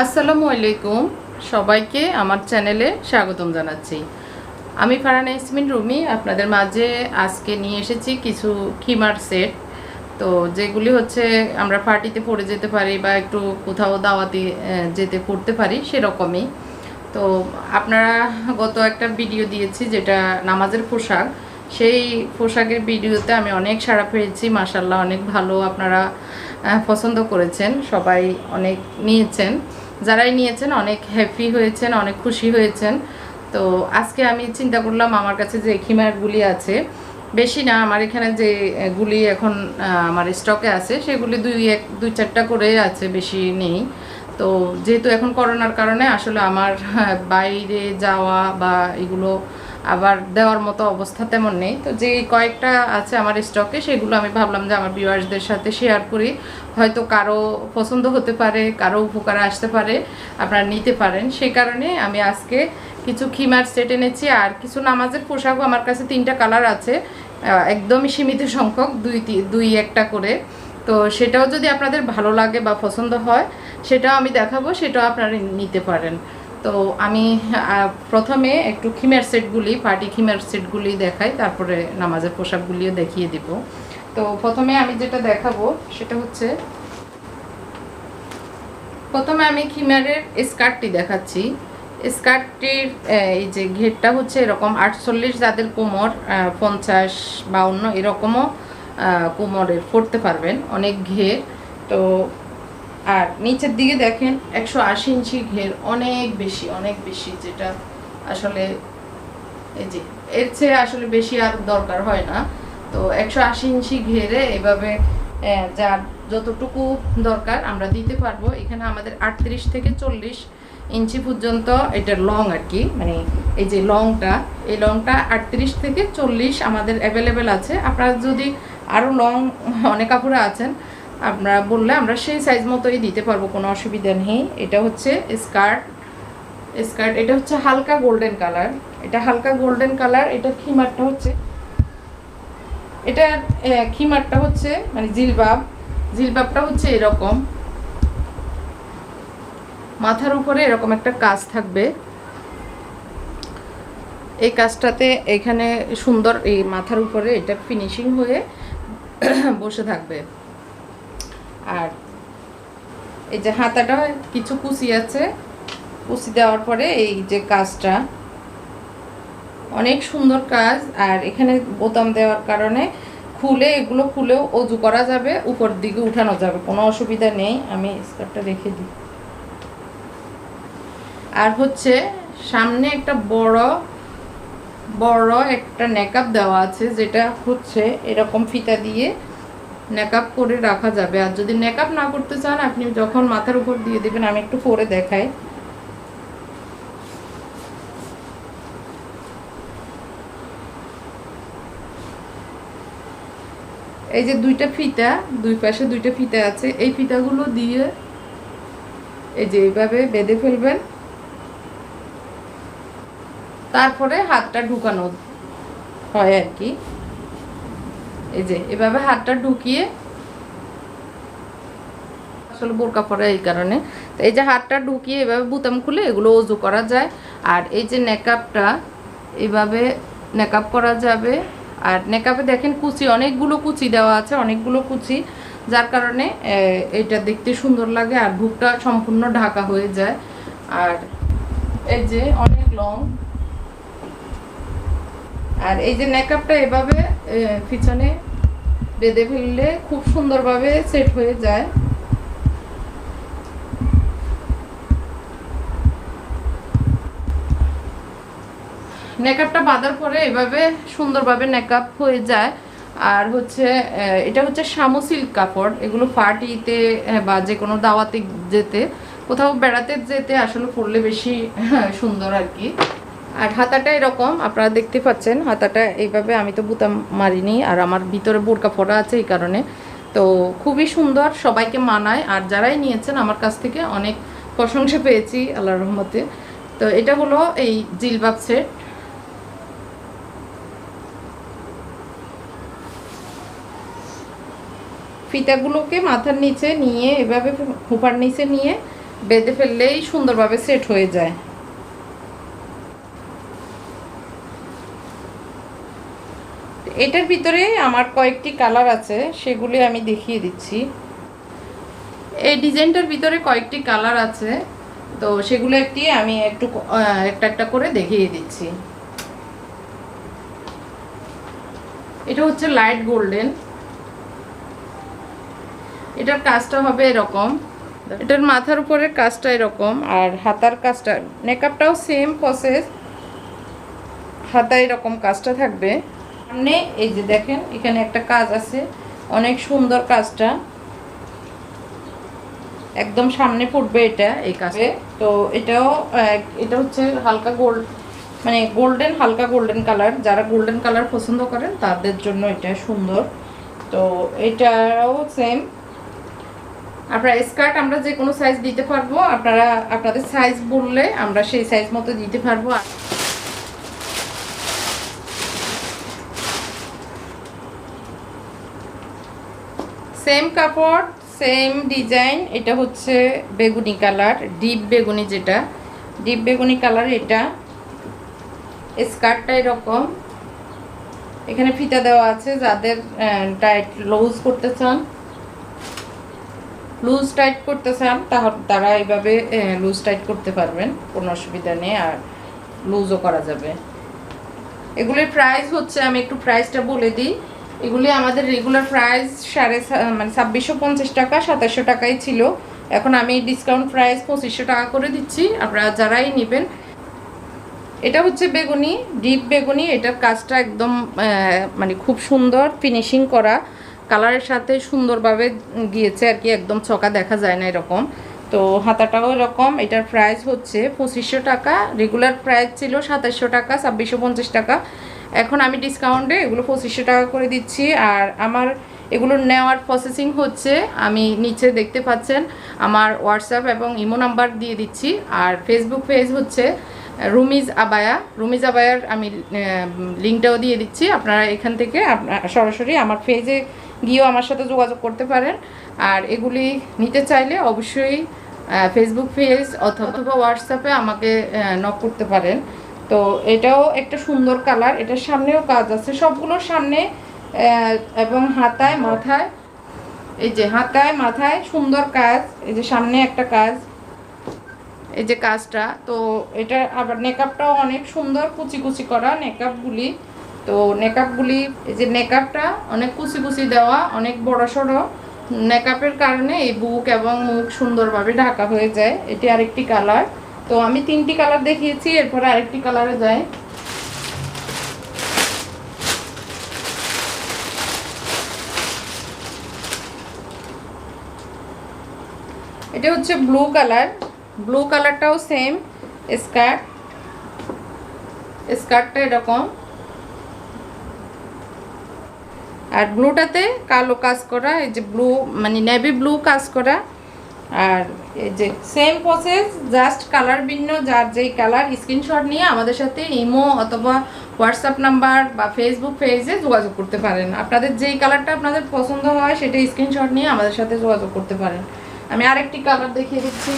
আসসালামু আলাইকুম। সবাইকে আমার চ্যানেলে স্বাগতম জানাচ্ছি। আমি ফারানা ইসমিন রুমি, আপনাদের মাঝে আজকে নিয়ে এসেছি কিছু খিমার সেট। তো যেগুলি হচ্ছে আমরা পার্টিতে পরে যেতে পারি বা একটু কোথাও দাওয়াতে যেতে পড়তে পারি সেরকমই। তো আপনারা গত একটা ভিডিও দিয়েছি যেটা নামাজের পোশাক। সেই পোশাকের ভিডিওতে আমি অনেক সাড়া পেয়েছি মাসাল্লাহ অনেক ভালো আপনারা পছন্দ করেছেন, সবাই অনেক নিয়েছেন। যারাই নিয়েছেন অনেক হ্যাপি হয়েছেন, অনেক খুশি হয়েছেন। তো আজকে আমি চিন্তা করলাম আমার কাছে যে খিমারগুলি আছে, বেশি না, আমার এখানে যে গুলি এখন আমার স্টকে আছে, সেগুলি দুই এক, দুই চারটা করে আছে, বেশি নেই। তো যেহেতু এখন করোনার কারণে, আসলে আমার বাইরে যাওয়া বা এগুলো আবার দেওয়ার মতো অবস্থা তেমন নেই। তো যে কয়েকটা আছে আমার স্টকে সেগুলো আমি ভাবলাম যে আমার ভিউয়ার্সদের সাথে শেয়ার করি। হয়তো কারও পছন্দ হতে পারে, কারও উপকারে আসতে পারে, আপনারা নিতে পারেন। সেই কারণে আমি আজকে কিছু খিমার সেট এনেছি আর কিছু নামাজের পোশাকও আমার কাছে তিনটা কালার আছে একদমই সীমিত সংখ্যক, দুই দুই একটা করে। তো সেটাও যদি আপনাদের ভালো লাগে বা পছন্দ হয়, সেটাও আমি দেখাবো, সেটাও আপনারা নিতে পারেন। তো আমি প্রথমে একটু খিমের সেটগুলি, পার্টি খিমের সেটগুলি দেখাই, তারপরে নামাজের পোশাকগুলিও দেখিয়ে দিব। তো প্রথমে আমি যেটা দেখাবো, সেটা হচ্ছে, প্রথমে আমি খিমারের স্কার্টটি দেখাচ্ছি। স্কার্টটির এই যে ঘেরটা হচ্ছে এরকম আটচল্লিশ যাদের কোমর পঞ্চাশ বাউন্ন এরকমও কোমরের, পড়তে পারবেন, অনেক ঘের। তো আর নিচের দিকে দেখেন একশো আশি ইঞ্চি ঘের অনেক বেশি অনেক বেশি, যেটা আসলে এই যে এর চেয়ে আসলে বেশি আর দরকার হয় না। তো একশো আশি ইঞ্চি ঘেরে এভাবে যার যতটুকু দরকার আমরা দিতে পারব। এখানে আমাদের আটত্রিশ থেকে চল্লিশ ইঞ্চি পর্যন্ত এটা লং আর কি মানে এই যে লংটা এই লংটা আটত্রিশ থেকে চল্লিশ আমাদের অ্যাভেলেবেল আছে। আপনারা যদি আরও লং অনেক কাপড়ে আছেন আমরা বললে আমরা সেই সাইজ মতোই দিতে পারব, কোনো অসুবিধা নেই। এটা হচ্ছে স্কার্ট স্কার্ট এটা হচ্ছে হালকা গোল্ডেন কালার এটা হালকা গোল্ডেন কালার এটা খিমারটা হচ্ছে, এটা খিমারটা হচ্ছে মানে জিলবাব। জিলবাবটা হচ্ছে এরকম। মাথার উপরে এরকম একটা কাজ থাকবে। এই কাজটাতে এখানে সুন্দর এই মাথার উপরে এটা ফিনিশিং হয়ে বসে থাকবে। আর এই যে হাতাটা, কিছু কুচি আছে। কুচি দেওয়ার পরে এই যে কাজটা, অনেক সুন্দর কাজ। আর এখানে বোতাম দেওয়ার কারণে খুলে, এগুলো খুলেও অজু করা যাবে, উপর দিকে উঠানো যাবে, কোনো অসুবিধা নেই। আমি স্কার্টটা রেখে দিই। আর হচ্ছে সামনে একটা বড় বড় একটা নেকআপ দেওয়া আছে, যেটা হচ্ছে এরকম ফিতা দিয়ে নেকআপ করে রাখা যাবে। আর যদি নেকআপ না করতে চান, আপনি যখন মাথার উপর দিয়ে দেবেন, আমি একটু পরে দেখাই। এই যে দুইটা ফিতা, দুই পাশে দুইটা ফিতা আছে, এই ফিতাগুলো দিয়ে এই যে এইভাবে বেঁধে ফেলবেন। তারপরে হাতটা ঢুকানো হয় আর কি। এই যে, এভাবে হাতটা ঢুকিয়ে আসলে বোরকা পরে এই কারণে। তো এই যে হাতটা ঢুকিয়ে এভাবে বুতাম খুলে এগুলো অজু করা যায়। আর এই যে নেকআপটা, এভাবে নেকআপ করা যাবে। আর নেকআপে দেখেন কুচি, অনেকগুলো কুচি দেওয়া আছে, অনেকগুলো কুচি। যার কারণে এটা দেখতে সুন্দর লাগে আর বুকটা সম্পূর্ণ ঢাকা হয়ে যায়। আর এই যে অনেক লং। আর এই যে নেকআপটা এভাবে পিছনে বেঁধে ফেললে খুব সুন্দরভাবে সেট হয়ে যায়। নেকআপটা বাঁধার পরে এভাবে সুন্দরভাবে নেকআপ হয়ে যায়। আর হচ্ছে এটা হচ্ছে শামু সিল্ক কাপড়। এগুলো পার্টিতে বা যে কোনো দাওয়াতে যেতে, কোথাও বেড়াতে যেতে আসলে পরলে বেশি সুন্দর আর কি। আর হাতাটা এরকম, আপনারা দেখতে পাচ্ছেন, হাতাটা এইভাবে আমি তো বুতাম মারিনি, আর আমার ভিতরে বোরকা পরা আছে এই কারণে। তো খুবই সুন্দর, সবাইকে মানায়, আর যারাই নিয়েছেন আমার কাছ থেকে অনেক প্রশংসা পেয়েছি আল্লাহ রহমতে। তো এটা হলো এই জিলবাব সেট। ফিতাগুলোকে মাথার নিচে নিয়ে, এভাবে হুপার নিচে নিয়ে বেঁধে ফেললেই সুন্দরভাবে সেট হয়ে যায়। এটার ভিতরে আমার কয়েকটি কালার আছে, সেগুলি আমি দেখিয়ে দিচ্ছি। এই ডিজাইনটার ভিতরে কয়েকটি কালার আছে, তো সেগুলো একটি আমি একটু একটা একটা করে দেখিয়ে দিচ্ছি। এটা হচ্ছে লাইট গোল্ডেন। এটার কাজটা হবে এরকম। এটার মাথার উপরের কাজটা এরকম, আর হাতার কাজটা মেকআপটাও সেম প্রসেস হাতা এরকম কাজটা থাকবে। সামনে, এই যে দেখেন, এখানে একটা কাজ আছে। অনেক সুন্দর কাজটা। একদম সামনে পড়বে এটা, এই কাজে। তো এটাও এটা হচ্ছে হালকা গোল্ড মানে গোল্ডেন, হালকা গোল্ডেন কালার। যারা গোল্ডেন কালার পছন্দ করেন, তাদের জন্য এটা সুন্দর। তো এটাও সেম আপনার স্কার্ট আমরা যে কোনো সাইজ দিতে পারব। আপনারা, আপনাদের সাইজ বললে আমরা সেই সাইজ মতো দিতে পারব। সেম কাপড় সেম ডিজাইন এটা হচ্ছে বেগুনি কালার ডিপ বেগুনি যেটা। ডিপ বেগুনি কালার এটা। স্কার্টটা এরকম। এখানে ফিতা দেওয়া আছে যাদের টাইট লুজ করতে চান। লুজ টাইট করতে চান তারা এইভাবে লুজ টাইট করতে পারবেন। কোনো অসুবিধা নেই, আর লুজও করা যাবে। এগুলির প্রাইস হচ্ছে, আমি একটু প্রাইসটা বলে দিই। এগুলি আমাদের রেগুলার প্রাইস সাড়ে মানে ছাব্বিশশো পঞ্চাশ টাকা, সাতাশশো টাকাই ছিল। এখন আমি ডিসকাউন্ট প্রাইস পঁচিশশো টাকা করে দিচ্ছি, আপনারা যারাই নেবেন। এটা হচ্ছে বেগুনি ডিপ বেগুনি এটার কাজটা একদম মানে খুব সুন্দর ফিনিশিং করা। কালারের সাথে সুন্দরভাবে গিয়েছে আর কি, একদম ছকা দেখা যায় না এরকম। তো হাতাটাও এরকম, এটার প্রাইস হচ্ছে পঁচিশশো টাকা রেগুলার প্রাইস ছিল সাতাশশো টাকা, ছাব্বিশশো পঞ্চাশ টাকা। এখন আমি ডিসকাউন্টে এগুলো পঁচিশশো টাকা করে দিচ্ছি। আর আমার এগুলো নেওয়ার প্রসেসিং হচ্ছে, আমি নিচে দেখতে পাচ্ছেন, আমার হোয়াটসঅ্যাপ এবং ইমো নাম্বার দিয়ে দিচ্ছি। আর ফেসবুক পেজ হচ্ছে রুমিজ আবায়া রুমিজ আবায়ার আমি লিঙ্কটাও দিয়ে দিচ্ছি। আপনারা এখান থেকে সরাসরি আমার পেজে গিয়েও আমার সাথে যোগাযোগ করতে পারেন। আর এগুলি নিতে চাইলে অবশ্যই ফেসবুক পেজ অথবা অথবা হোয়াটসঅ্যাপে আমাকে নক করতে পারেন। তো এটাও একটা সুন্দর কালার। এটার সামনেও কাজ আছে। সবগুলোর সামনে এবং হাতায়, মাথায়, এই যে হাতায়, মাথায় সুন্দর কাজ। এই যে সামনে একটা কাজ। এই যে কাজটা, তো এটা আবার মেকআপটাও অনেক সুন্দর কুচি কুচি করা মেকআপগুলি তো মেকআপগুলি এই যে মেকআপটা অনেক কুচি কুচি দেওয়া, অনেক বড় সড়ো। মেকআপের কারণে এই বুক এবং মুখ সুন্দরভাবে ঢাকা হয়ে যায়। এটি আরেকটি কালার। তো আমি তিনটি কালার দেখিয়েছি, এরপরে আরেকটি কালারে যাই। এটা হচ্ছে ব্লু কালার ব্লু কালারটাও সেম স্কার্ট স্কার্টটা এরকম। আর ব্লুটাতে কালো কাজ করা, এই যে ব্লু মানে নেভি ব্লু কাজ করা। আর এই যে সেম প্রসেস জাস্ট কালার ভিন্ন, যার যেই কালার স্ক্রিনশট নিয়ে আমাদের সাথে ইমো অথবা হোয়াটসঅ্যাপ নাম্বার বা ফেসবুক পেজে যোগাযোগ করতে পারেন। আপনাদের যেই কালারটা আপনাদের পছন্দ হয়, সেটা স্ক্রিনশট নিয়ে আমাদের সাথে যোগাযোগ করতে পারেন। আমি আরেকটি কালার দেখিয়ে দিচ্ছি।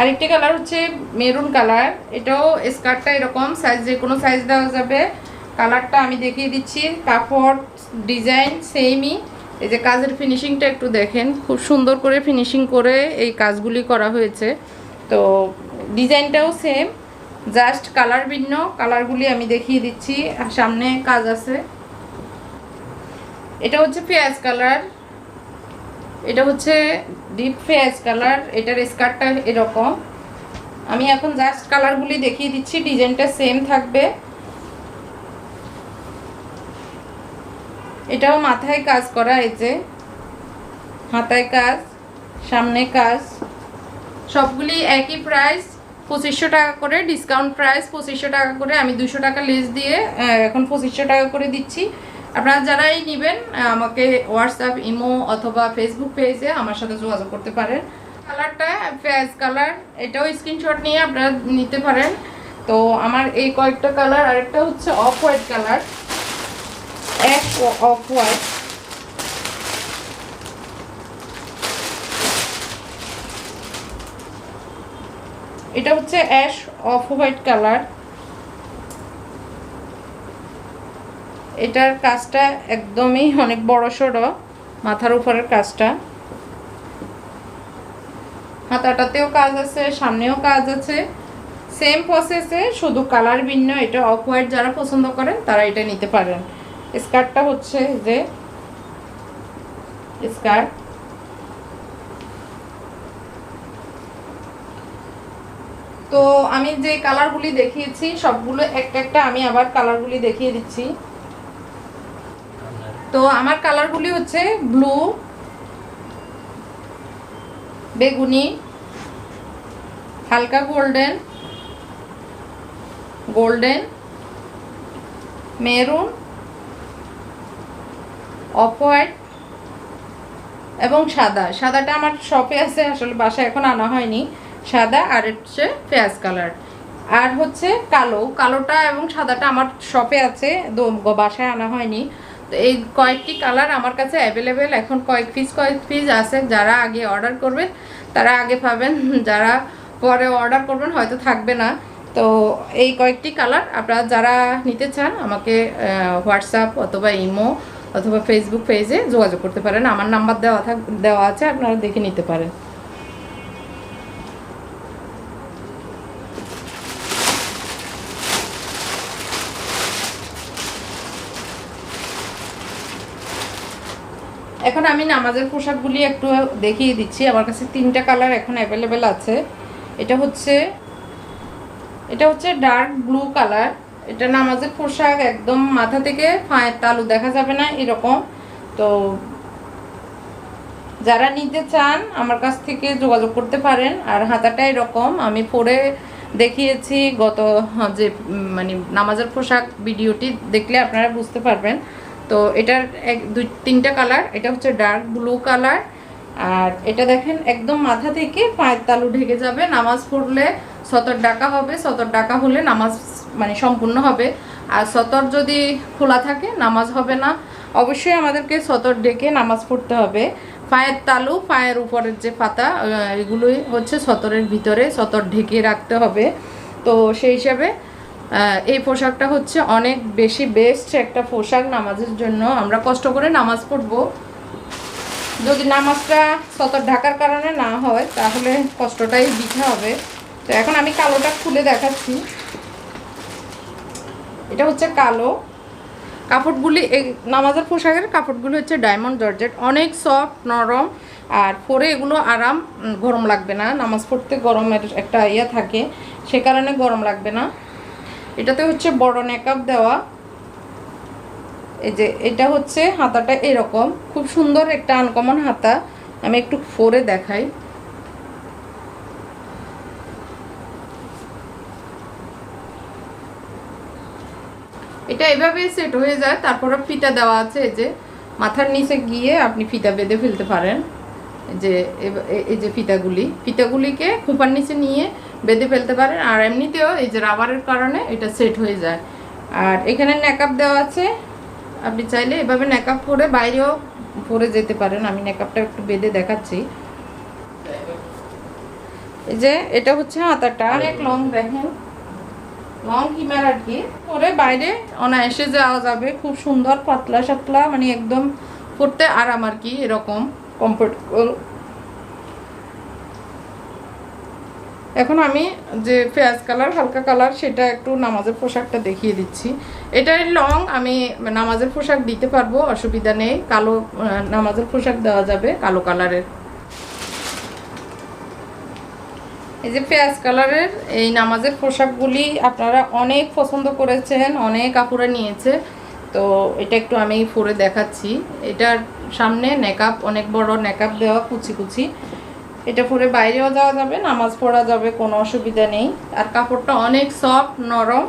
আরেকটি কালার হচ্ছে মেরুন কালার এটাও স্কার্টটা এরকম সাইজ যে কোনো সাইজ দেওয়া যাবে। কালারটা আমি দেখিয়ে দিচ্ছি। কাপড় ডিজাইন সেমই এই যে কাজের ফিনিশিংটা একটু দেখেন। খুব সুন্দর করে ফিনিশিং করে এই কাজগুলি করা হয়েছে। তো ডিজাইনটাও সেম জাস্ট কালার ভিন্ন কালারগুলি আমি দেখিয়ে দিচ্ছি। সামনে কাজ আছে। এটা হচ্ছে পেঁয়াজ কালার এটা হচ্ছে ডিপ ফেয়াজ কালার এটার স্কার্টটা এরকম। আমি এখন জাস্ট কালারগুলি দেখিয়ে দিচ্ছি। ডিজাইনটা সেম থাকবে। এটাও মাথায় কাজ করা, এই যে। হাতায় কাজ, সামনে কাজ। সবগুলি একই প্রাইস পঁচিশশো টাকা করে ডিসকাউন্ট প্রাইস পঁচিশশো টাকা করে। আমি দুশো টাকা লেস দিয়ে এখন পঁচিশশো টাকা করে দিচ্ছি। আপনারা যারাই নেবেন আমাকে হোয়াটসঅ্যাপ ইমো অথবা ফেসবুক পেজে আমার সাথে যোগাযোগ করতে পারেন। কালারটা ফেস কালার এটাও স্ক্রিনশট নিয়ে আপনারা নিতে পারেন। তো আমার এই কয়েকটা কালার আরেকটা হচ্ছে অফ হোয়াইট কালার এক অফ হোয়াইট এটা হচ্ছে অ্যাশ অফ হোয়াইট কালার। এটার কাজটা একদমই অনেক বড় সড়ো, মাথার উপরের কাজটা। হাতাটাতেও কাজ আছে, সামনেও কাজ আছে। সেম প্রসেসে শুধু কালার ভিন্ন, এটা অফ হোয়াইট যারা পছন্দ করেন, তারা এটা নিতে পারেন। স্কার্টটা হচ্ছে যে স্কার্ট তো আমি যে কালারগুলি দেখিয়েছি, সবগুলো একটা একটা আমি আবার কালারগুলি দেখিয়ে দিচ্ছি। তো আমার কালারগুলি হচ্ছে ব্লু, বেগুনি, হালকা golden golden, maroon off white এবং সাদা। সাদাটা আমার শপে আছে, আসলে বাসায় এখন আনা হয়নি। সাদা আর হচ্ছে পেঁয়াজ কালার আর হচ্ছে কালো। কালোটা এবং সাদাটা আমার শপে আছে বাসায় আনা হয়নি। তো এই কয়েকটি কালার আমার কাছে অ্যাভেলেবেল এখন কয়েক পিস কয়েক পিস আছে। যারা আগে অর্ডার করবেন, তারা আগে পাবেন। যারা পরে অর্ডার করবেন, হয়তো থাকবে না। তো এই কয়েকটি কালার আপনারা যারা নিতে চান, আমাকে হোয়াটসঅ্যাপ অথবা ইমো অথবা ফেসবুক পেজে যোগাযোগ করতে পারেন। আমার নাম্বার দেওয়া থাক, দেওয়া আছে, আপনারা দেখে নিতে পারেন। এখন আমি নামাজের পোশাকগুলি একটু দেখিয়ে দিচ্ছি। আমার কাছে তিনটা কালার এখন অ্যাভেলেবেল আছে। এটা হচ্ছে এটা হচ্ছে ডার্ক ব্লু কালার এটা নামাজের পোশাক একদম মাথা থেকে পায়ের তালু দেখা যাবে না এরকম। তো যারা নিতে চান আমার কাছ থেকে যোগাযোগ করতে পারেন। আর হাতাটা এরকম। আমি পরে দেখিয়েছি গত হ্যাঁ, যে মানে নামাজের পোশাক ভিডিওটি দেখলে আপনারা বুঝতে পারবেন। তো এটার এক দুই তিনটা কালার। এটা হচ্ছে ডার্ক ব্লু কালার। আর এটা দেখেন একদম মাথা থেকে পায়ের তালু ঢেকে যাবে। নামাজ পড়লে সতর ডাকা হবে। সতর ডাকা হলে নামাজ মানে সম্পূর্ণ হবে। আর সতর যদি খোলা থাকে, নামাজ হবে না। অবশ্যই আমাদেরকে সতর ডেকে নামাজ পড়তে হবে। পায়ের তালু, পায়ের উপরের যে পাতা এগুলোই হচ্ছে সতরের ভিতরে সতর ঢেকে রাখতে হবে। তো সেই হিসাবে এই পোশাকটা হচ্ছে অনেক বেশি বেস্ট একটা পোশাক নামাজের জন্য। আমরা কষ্ট করে নামাজ পড়ব। যদি নামাজটা সতর ঢাকার কারণে না হয়, তাহলে কষ্টটাই বৃথা হবে। তো এখন আমি কালোটা খুলে দেখাচ্ছি। এটা হচ্ছে কালো। কাপড়গুলি, এই নামাজের পোশাকের কাপড়গুলি হচ্ছে ডায়মন্ড জর্জেট। অনেক সফট নরম, আর পরে এগুলো আরাম গরম লাগবে না। নামাজ পড়তে গরমের একটা ইয়ে থাকে, সে কারণে গরম লাগবে না। এটাতে হচ্ছে বড় নেকআপ দেওয়া। এই যে, এটা হচ্ছে হাতাটা এরকম। খুব সুন্দর একটা আনকমন হাতা। আমি একটু পরে দেখাই। এটা এভাবে সেট হয়ে যায়। তারপরে ফিতা দেওয়া আছে এই যে। মাথার নিচে গিয়ে আপনি ফিতা বেঁধে ফেলতে পারেন। যে এই যে ফিতাগুলি। ফিতাগুলিকে খোপার নিচে নিয়ে বেঁধে ফেলতে পারেন। আর এমনিতেও এই যে রাবারের কারণে এটা সেট হয়ে যায়। আর এখানে নেকআপ দেওয়া আছে। আপনি চাইলে এভাবে নেকআপ করে বাইরেও পরে যেতে পারেন। আমি নেকআপটা একটু বেঁধে দেখাচ্ছি। এই যে, এটা হচ্ছে হাতাটা। অনেক লং দেখেন। লং কিমার আর কি পরে বাইরে অনায়াসে যাওয়া যাবে। খুব সুন্দর, পাতলা সাতলা মানে একদম পরতে আরাম আর কি, এরকম কমফোর্টেবল এখন আমি যে পেঁয়াজ কালার, হালকা কালার, সেটা একটু নামাজের পোশাকটা দেখিয়ে দিচ্ছি। এটার লং আমি নামাজের পোশাক দিতে পারব, অসুবিধা নেই। কালো নামাজের পোশাক দেওয়া যাবে, কালো কালারের। এই যে পেঁয়াজ কালারের এই নামাজের পোশাকগুলি আপনারা অনেক পছন্দ করেছেন, অনেক আপুরা নিয়েছে। তো এটা একটু আমি পরে দেখাচ্ছি। এটার সামনে নেকআপ অনেক বড় নেকআপ দেওয়া কুচি কুচি। এটা পরে বাইরেও যাওয়া যাবে, নামাজ পড়া যাবে, কোনো অসুবিধা নেই। আর কাপড়টা অনেক সফট নরম।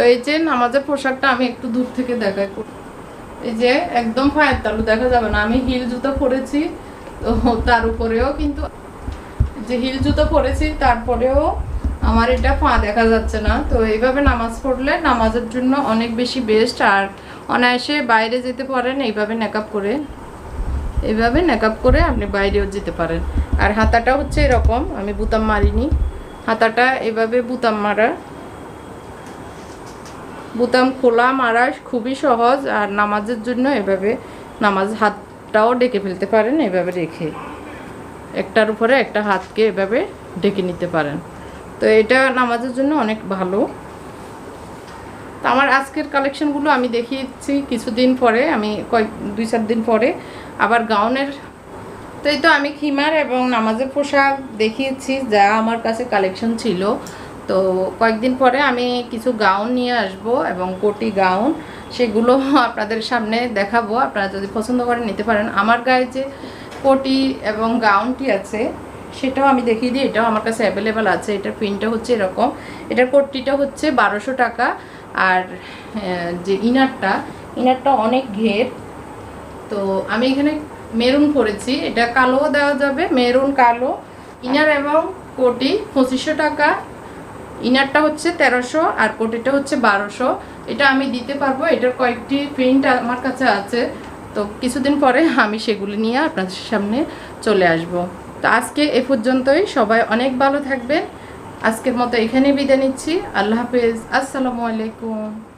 তো এই যে নামাজের পোশাকটা আমি একটু দূর থেকে দেখাই। এই যে একদম পায়ের তালু, দেখা যাবে না। আমি হিল জুতো পরেছি, তো তার উপরেও কিন্তু যে হিল জুতো পরেছি, তারপরেও আমার এটা পা দেখা যাচ্ছে না। তো এইভাবে নামাজ পড়লে নামাজের জন্য অনেক বেশি বেস্ট আর অনায়াসে বাইরে যেতে পারেন, এইভাবে মেকআপ করে। এইভাবে মেকআপ করে আপনি বাইরেও যেতে পারেন। আর হাতাটা হচ্ছে এরকম, আমি বুতাম মারিনি। হাতাটা এভাবে বুতাম মারা বুতাম, খোলা মারা খুবই সহজ আর নামাজের জন্য এভাবে নামাজ হাতটাও ডেকে ফেলতে পারেন, এভাবে রেখে। একটার উপরে একটা হাতকে এভাবে ডেকে নিতে পারেন। তো এটা নামাজের জন্য অনেক ভালো। তো আমার আজকের কালেকশনগুলো আমি দেখিয়েছি কিছুদিন পরে, আমি কয়েক, দুই, চার দিন পরে। আবার গাউনের, তো এই তো আমি খিমার এবং নামাজের পোশাক দেখিয়েছি, যা আমার কাছে কালেকশন ছিল। তো কয়েকদিন পরে আমি কিছু গাউন নিয়ে আসব এবং কোটি গাউন, সেগুলো আপনাদের সামনে দেখাবো। আপনারা যদি পছন্দ করেন নিতে পারেন। আমার গায়ে যে কোটি এবং গাউনটি আছে, সেটাও আমি দেখিয়ে দিই। এটাও আমার কাছে অ্যাভেলেবেল আছে। এটার প্রিন্টটা হচ্ছে এরকম। এটার কোটিটা হচ্ছে বারোশো টাকা। আর যে ইনারটা ইনারটা অনেক ঘের। তো আমি এখানে মেরুন পরেছি। এটা কালোও দেওয়া যাবে। মেরুন কালো। ইনার এবং কোটি পঁচিশশো টাকা। ইনারটা হচ্ছে তেরোশো আর কোটিটা হচ্ছে বারোশো। এটা আমি দিতে পারব, এটার কয়েকটি প্রিন্ট আমার কাছে আছে। তো কিছুদিন পরে আমি সেগুলি নিয়ে আপনাদের সামনে চলে আসব। তো আজকে এ পর্যন্তই, সবাই অনেক ভালো থাকবেন। আজকের মতো এখানে বিদায় নিচ্ছি। আল্লাহ হাফেজ। আসসালামু আলাইকুম।